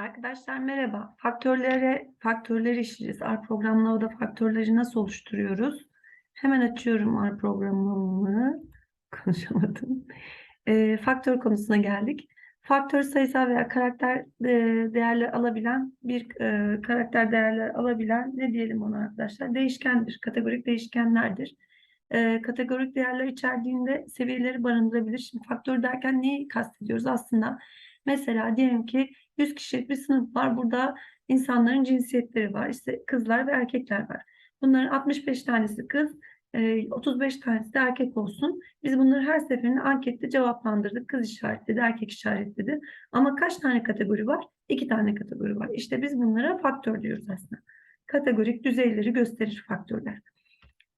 Arkadaşlar merhaba. Faktörlere faktörleri işleyeceğiz. R programlamada faktörleri nasıl oluşturuyoruz? Hemen açıyorum R programlamamı. Konuşamadım. E, faktör konusuna geldik. Faktör sayısal veya karakter e, değerler alabilen bir e, karakter değerler alabilen ne diyelim ona arkadaşlar? Değişkendir. Kategorik değişkenlerdir. E, kategorik değerler içerdiğinde seviyeleri barındırabilir. Şimdi faktör derken neyi kastediyoruz aslında? Mesela diyelim ki 100 kişilik bir sınıf var. Burada insanların cinsiyetleri var. İşte kızlar ve erkekler var. Bunların 65 tanesi kız, e, 35 tanesi de erkek olsun. Biz bunları her seferinde ankette cevaplandırdık. Kız işaretledi, erkek işaretledi. Ama kaç tane kategori var? İki tane kategori var. İşte biz bunlara faktör diyoruz aslında. Kategorik düzeyleri gösterir faktörler.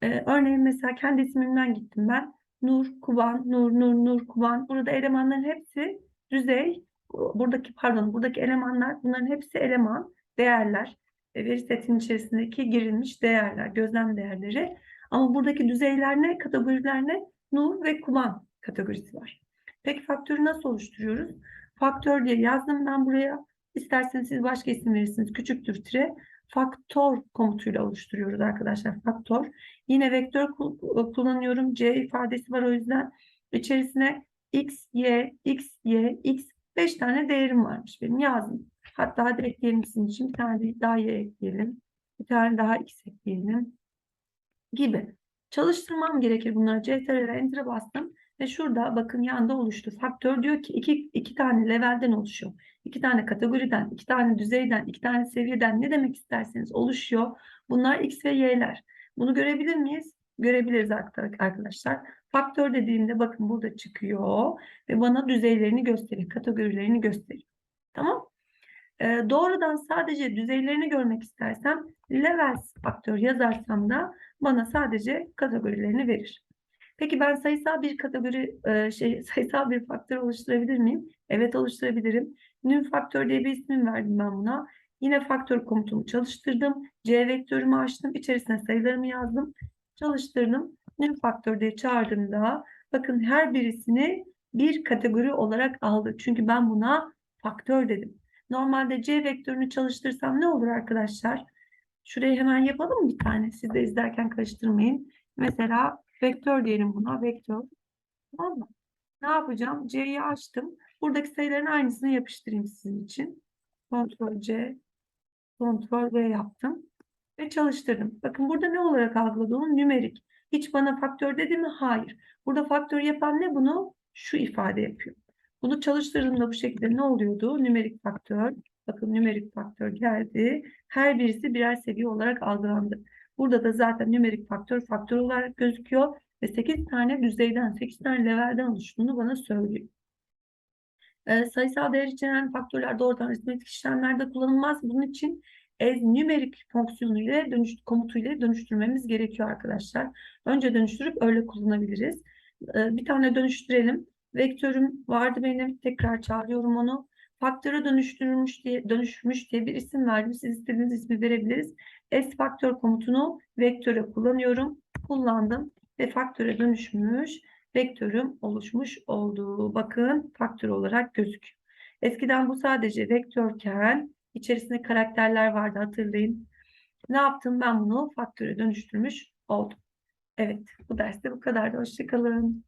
Ee, örneğin mesela kendi ismimden gittim ben. Nur, Kuban, Nur, Nur, Nur, Kuban. Burada elemanların hepsi düzey. Buradaki pardon, buradaki elemanlar bunların hepsi eleman, değerler. E, Veri setinin içerisindeki girilmiş değerler, gözlem değerleri. Ama buradaki düzeyler ne, kategoriler ne? Nur ve Kuban kategorisi var. Peki faktörü nasıl oluşturuyoruz? Faktör diye yazdım ben buraya. İsterseniz siz başka isim verirsiniz. Küçüktür tire. Faktör komutuyla oluşturuyoruz arkadaşlar. Faktör. Yine vektör kul- kullanıyorum. C ifadesi var o yüzden. İçerisine x, y, x, y, x 5 tane değerim varmış benim yazdım. Hatta hadi ekleyelim için. Bir tane daha y ekleyelim. Bir tane daha x ekleyelim. Gibi. Çalıştırmam gerekir bunları. CTRL'e enter'a bastım. Ve şurada bakın yanda oluştu. Faktör diyor ki iki, iki tane levelden oluşuyor. İki tane kategoriden, iki tane düzeyden, iki tane seviyeden ne demek isterseniz oluşuyor. Bunlar x ve y'ler. Bunu görebilir miyiz? Görebiliriz arkadaşlar. Faktör dediğimde bakın burada çıkıyor ve bana düzeylerini gösteriyor, kategorilerini gösteriyor. Tamam? Ee, doğrudan sadece düzeylerini görmek istersem levels faktör yazarsam da bana sadece kategorilerini verir. Peki ben sayısal bir kategori e, şey sayısal bir faktör oluşturabilir miyim? Evet oluşturabilirim. Nüm faktör diye bir isim verdim ben buna. Yine faktör komutumu çalıştırdım. C vektörümü açtım. İçerisine sayılarımı yazdım. Çalıştırdım. Nüm faktör diye çağırdığımda bakın her birisini bir kategori olarak aldı. Çünkü ben buna faktör dedim. Normalde C vektörünü çalıştırsam ne olur arkadaşlar? Şurayı hemen yapalım bir tane. Siz de izlerken karıştırmayın. Mesela vektör diyelim buna. Vektör. Tamam mı? Ne yapacağım? C'yi açtım. Buradaki sayıların aynısını yapıştırayım sizin için. Ctrl C, Ctrl V yaptım. Çalıştırdım. Bakın burada ne olarak algıladı onu? Nümerik. Hiç bana faktör dedi mi? Hayır. Burada faktör yapan ne bunu? Şu ifade yapıyor. Bunu çalıştırdığımda bu şekilde ne oluyordu? Nümerik faktör. Bakın nümerik faktör geldi. Her birisi birer seviye olarak algılandı. Burada da zaten nümerik faktör faktör olarak gözüküyor. Ve 8 tane düzeyden, 8 tane levelden oluştuğunu bana söylüyor. Ee, sayısal değer içeren faktörler doğrudan aritmetik işlemlerde kullanılmaz. Bunun için as nümerik fonksiyonu ile dönüş, komutu ile dönüştürmemiz gerekiyor arkadaşlar. Önce dönüştürüp öyle kullanabiliriz. Ee, bir tane dönüştürelim. Vektörüm vardı benim. Tekrar çağırıyorum onu. Faktöre dönüştürülmüş diye dönüşmüş diye bir isim verdim. Siz istediğiniz ismi verebiliriz. S faktör komutunu vektöre kullanıyorum. Kullandım ve faktöre dönüşmüş vektörüm oluşmuş oldu. Bakın faktör olarak gözüküyor. Eskiden bu sadece vektörken içerisinde karakterler vardı hatırlayın. Ne yaptım ben bunu faktöre dönüştürmüş oldum. Evet bu derste bu kadardı. Hoşçakalın.